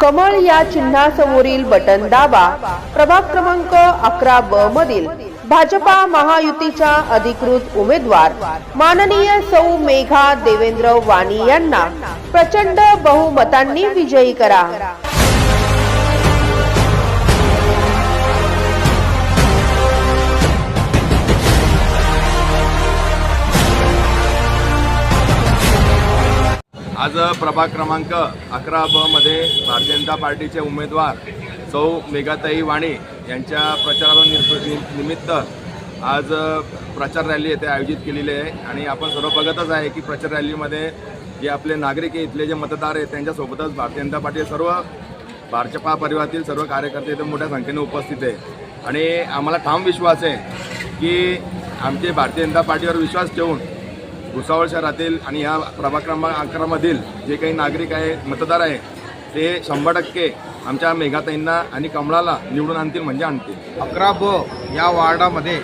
कमळ या चिन्हासमोरील बटन दाबा. प्रभाग क्रमांक अकरा ब मधील भाजपा महायुतीच्या अधिकृत उमेदवार माननीय सौ मेघा देवेंद्र वाणी यांना प्रचंड बहुमतांनी विजयी करा. आज प्रभाग क्रमांक अकरा ब मध्ये भारतीय जनता पार्टीचे उमेदवार सौ मेघाताई वाणी यांच्या प्रचारा निमित्त आज प्रचार रॅली येथे आयोजित केलेली आहे. आणि आपण सर्व बघतच आहे की प्रचार रॅलीमध्ये जे आपले नागरिक आहे इथले जे मतदार आहेत त्यांच्यासोबतच भारतीय जनता पार्टी सर्व भाजपा परिवारातील सर्व कार्यकर्ते इथे मोठ्या संख्येने उपस्थित आहे आणि आम्हाला ठाम विश्वास आहे की आमचे भारतीय जनता पार्टीवर विश्वास ठेवून भुसावळ शहरातील आणि या प्रभाग क्रमांक अकरामधील जे काही नागरिक आहे मतदार आहेत ते शंभर टक्के आमच्या मेघाताईंना आणि कमळाला निवडून आणतील म्हणजे आणतील. अकरा ब या वार्डामध्ये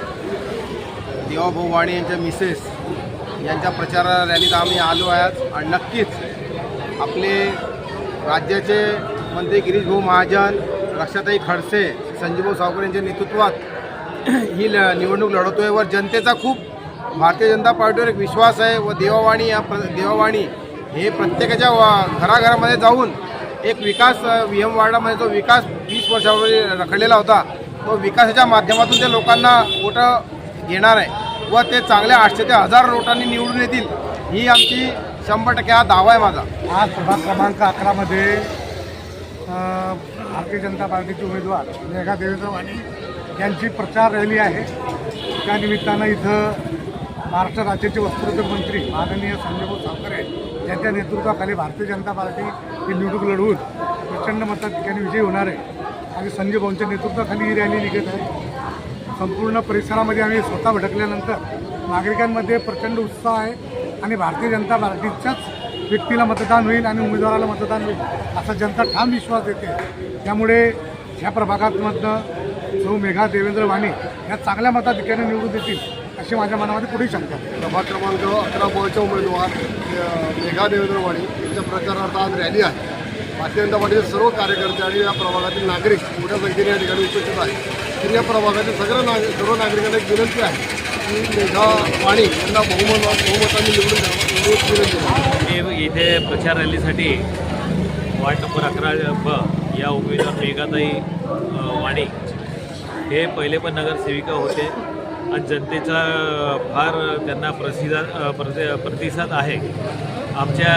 देवाभाऊ वाणी यांच्या मिसेस यांच्या प्रचार रॅलीत आम्ही आलो आहोत आणि नक्कीच आपले राज्याचे मंत्री गिरीश भाऊ महाजन रक्षाताई खडसे संजीवभाऊ सावकर यांच्या नेतृत्वात ही ल निवडणूक लढवतोय व जनतेचा खूप भारतीय जनता पार्टीवर एक विश्वास आहे व देवावाणी या प्र देवावाणी हे प्रत्येकाच्या वा- घराघरामध्ये जाऊन एक विकास व्ही वार्डामध्ये जो विकास वीस वर्षापूर्वी रखडलेला होता तो विकासाच्या माध्यमातून ते लोकांना वोटं घेणार आहे व ते चांगल्या आठशे ते हजार वोटांनी निवडून येतील ही आमची शंभर टक्के हा दावा आहे माझा. आज प्रभाग क्रमांक अकरामध्ये भारतीय जनता पार्टीचे उमेदवार मेघा देवेंद्र वाणी यांची प्रचार रॅली आहे. त्या निमित्तानं इथं महाराष्ट्र राज्याचे वस्त्रोद्योग मंत्री माननीय संजयभाऊ सावकरे यांच्या नेतृत्वाखाली भारतीय जनता पार्टी ही निवडणूक लढवून प्रचंड मतात ठिकाणी विजयी होणार आहे. आणि संजय भाऊंच्या नेतृत्वाखाली ही रॅली निघत आहे. संपूर्ण परिसरामध्ये आम्ही स्वतः भटकल्यानंतर नागरिकांमध्ये प्रचंड उत्साह आहे आणि भारतीय जनता पार्टीच्याच व्यक्तीला मतदान होईल आणि उमेदवाराला मतदान होईल असा जनता ठाम विश्वास देते. त्यामुळे ह्या प्रभागातमधनं सौ मेघा देवेंद्र वाणी या चांगल्या मताधिक्याने निवडून देतील अशी माझ्या मनामध्ये पुढे शंका प्रभाग क्रमांक अकरा बचे उमेदवार मेघा देवेंद्र वाणी यांच्या प्रचारार्थ आज रॅली आहे. भारतीय जनता पार्टीचे सर्व कार्यकर्ते आणि या प्रभागातील नागरिक मोठ्या संख्येने या ठिकाणी उपस्थित आहेत. तर या प्रभागातील सगळ्या नाग सर्व नागरिकांना एक विनंती आहे की मेघा वाणी यांना बहुमत बहुमतांनी निवडून द्यावं. विनंती इथे प्रचार रॅलीसाठी वार्ड नंबर अकरा ब या उमेदवार मेघाताई वाणी हे पहिले पण नगरसेविका होते. आणि जनतेचा फार त्यांना प्रतिसाद प्रति प्रतिसाद आहे. आमच्या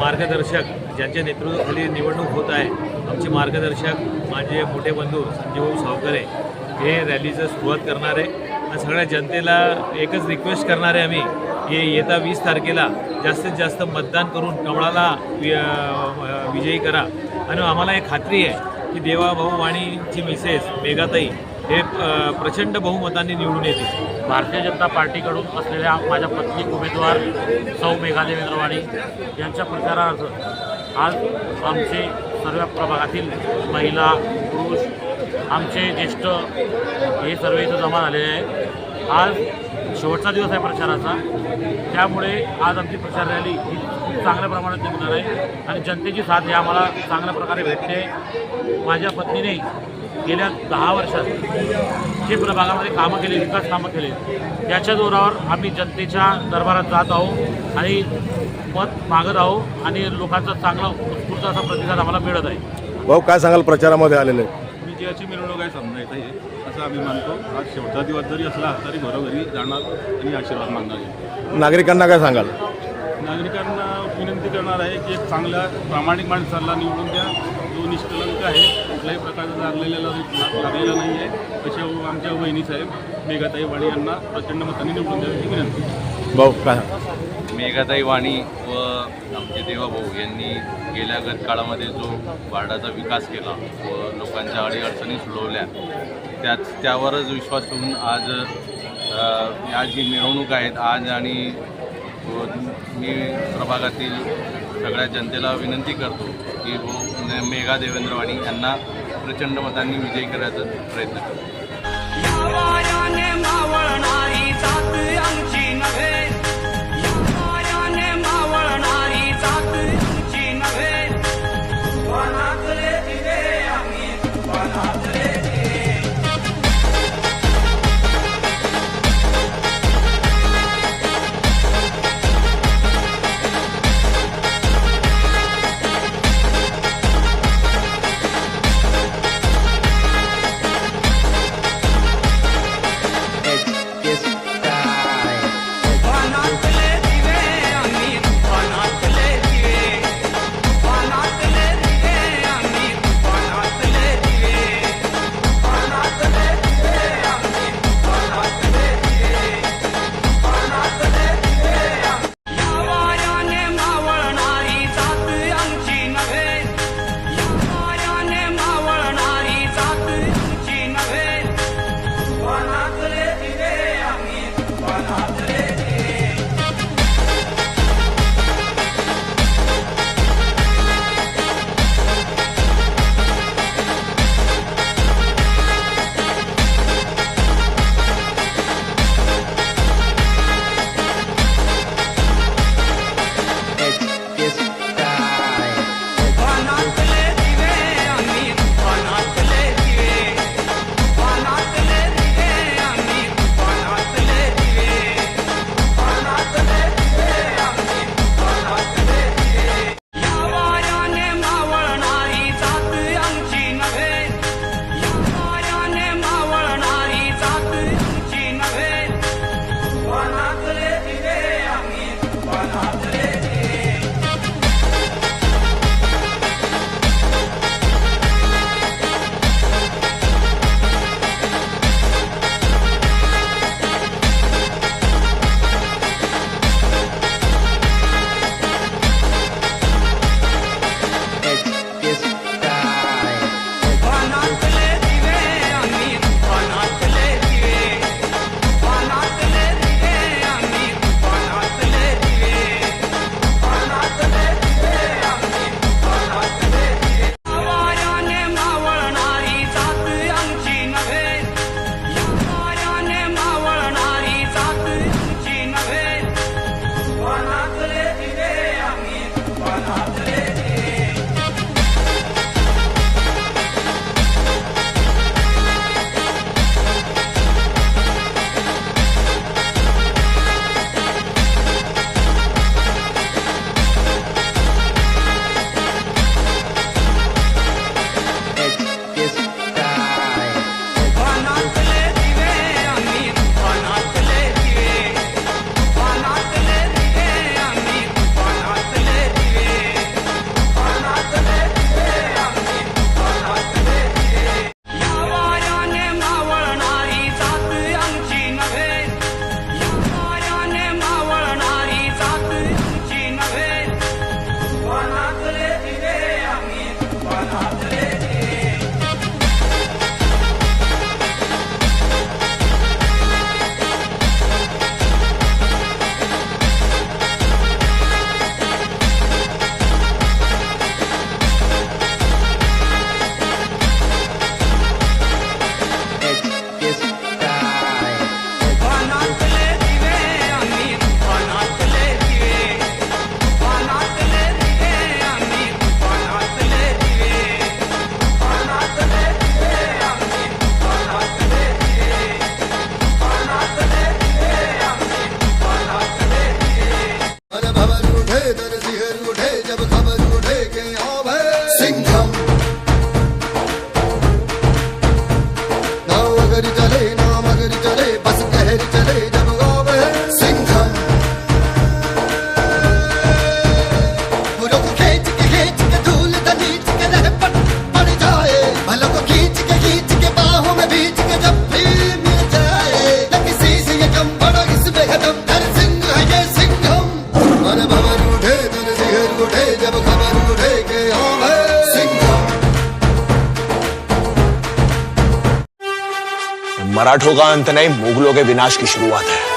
मार्गदर्शक ज्यांच्या नेतृत्वाखाली निवडणूक होत आहे आमचे मार्गदर्शक माझे मोठे बंधू संजीवभाऊ सावकरे हे रॅलीचं सुरुवात करणार आहे. आणि सगळ्या जनतेला एकच रिक्वेस्ट करणार आहे आम्ही की येत्या वीस तारखेला जास्तीत जास्त मतदान करून कमळाला वि विजयी करा. आणि आम्हाला एक खात्री आहे की देवाभाऊ वाणीची मिसेस मेघाताई हे प्रचंड बहुमतांनी निवडून येतील. भारतीय जनता पार्टीकडून असलेल्या माझ्या पत्नी उमेदवार सौ मेघा देवेंद्रवाणी यांच्या प्रचारार्थ आज आमचे सर्व प्रभागातील महिला पुरुष आमचे ज्येष्ठ हे सर्व इथं जमा झालेले आहे आज शेवटचा दिवस आहे प्रचाराचा. त्यामुळे आज आमची प्रचार रॅली ही खूप चांगल्या प्रमाणात निघणार आहे. आणि जनतेची साथ ही आम्हाला चांगल्या प्रकारे भेटते. माझ्या पत्नीने गेल्या दहा वर्षात जे प्रभागामध्ये कामं केली विकास कामं केली त्याच्या जोरावर आम्ही जनतेच्या दरबारात जात आहोत आणि मत मागत आहोत आणि लोकांचा चांगला उत्स्फूर्त असा प्रतिसाद आम्हाला मिळत आहे. भाऊ काय सांगाल प्रचारामध्ये आलेले? विजयाची मिरवणूक आहे समजा येत आहे असं आम्ही मानतो. आज शेवटचा दिवस जरी असला तरी घरोघरी जाणार आणि आशीर्वाद मागणार आहे. नागरिकांना काय सांगाल? नागरिकांना विनंती करणार आहे की एक चांगल्या प्रामाणिक माणसाला निवडून द्या. निष्कलंक आहे. कुठल्याही प्रकारचा लागलेला लागलेला नाही आहे. असे आमच्या बहिणीसाहेब मेघाताई वाणी यांना प्रचंड मतांनी निवडून द्यावी ही विनंती. भाऊ काय मेघाताई वाणी व आमचे देवाभाऊ यांनी गेल्या गत काळामध्ये जो वार्डाचा विकास केला व लोकांच्या अडीअडचणी सोडवल्या त्याच त्यावरच विश्वास ठेवून आज अ, या जी मिरवणूक आहेत. आज आणि व मी प्रभागातील सगळ्या जनतेला विनंती करतो की व मेघा देवेंद्र वाणी यांना प्रचंड मतांनी विजयी करायचा प्रयत्न करतो स्टार्ट होगा अंत नहीं। मुगलों के विनाश की शुरुआत है।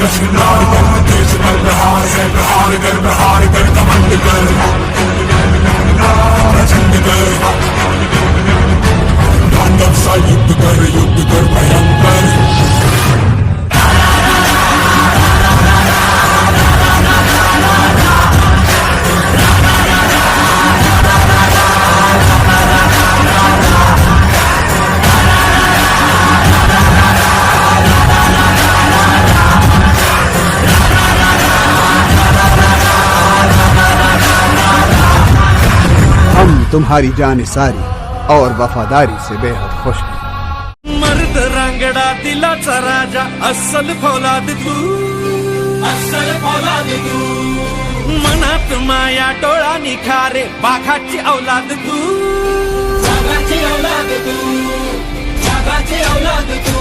बसनार कर देश कर बिहार है बिहार कर बिहार कर कमंड कर प्रचंड कर बांधव सा युद्ध कर युद्ध कर भयंकर तुम्हारी जान सारी और वफादारी से बेहद खुश हूँ। मर्द रांगडा दिलाचा राजा असल फौलाद तू। अस्सल फौलाद तू। मनात माया डोळा निखारे बाघाची औलाद तू। बाघाची औलाद तू। बाघाची औलाद तू।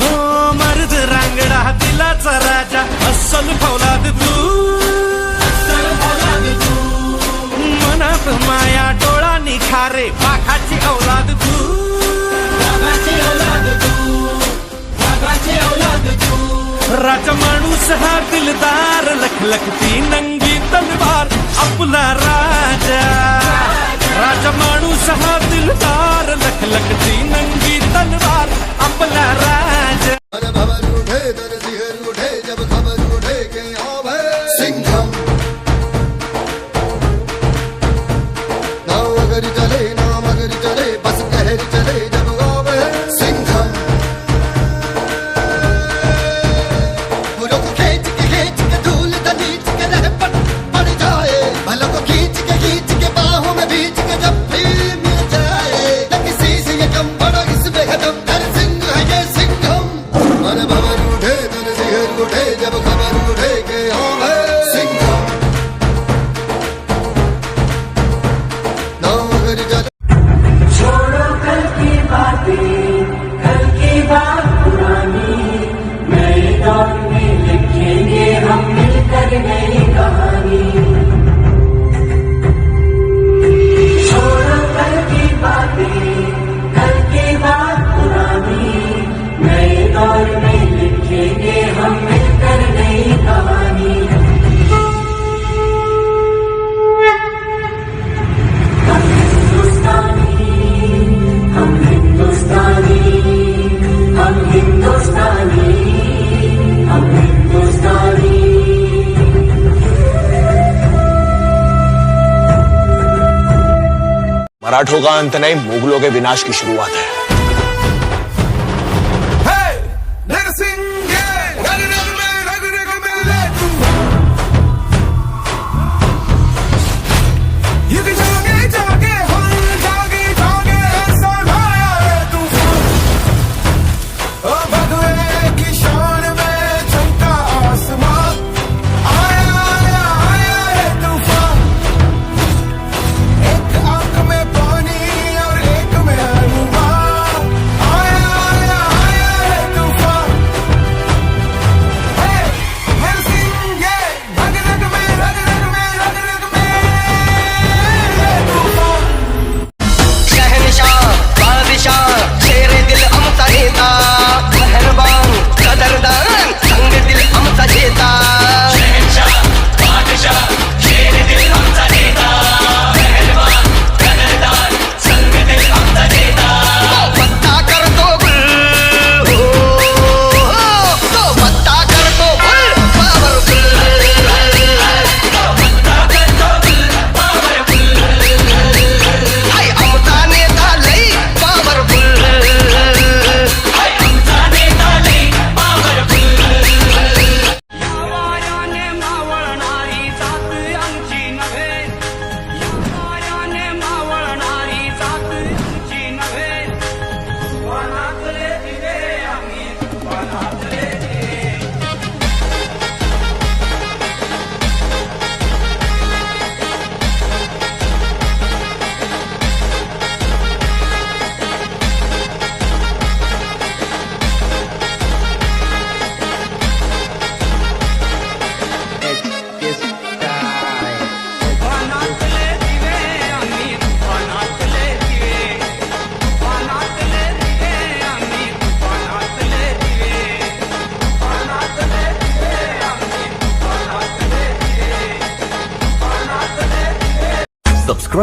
हो मर्द रांगडा दिलाचा राजा असल फौलाद तू। निखारे पाखाची औलाद तू। वाघाची औलाद तू। वाघाची औलाद तू। राजा माणूस हा दिलदार लखलखती नंगी तलवार आपला राजा। राजा माणूस हा दिलदार लखलखती नंगी तलवार आपला राजा। मराठों का अंत नहीं मुगलों के विनाश की शुरुआत है।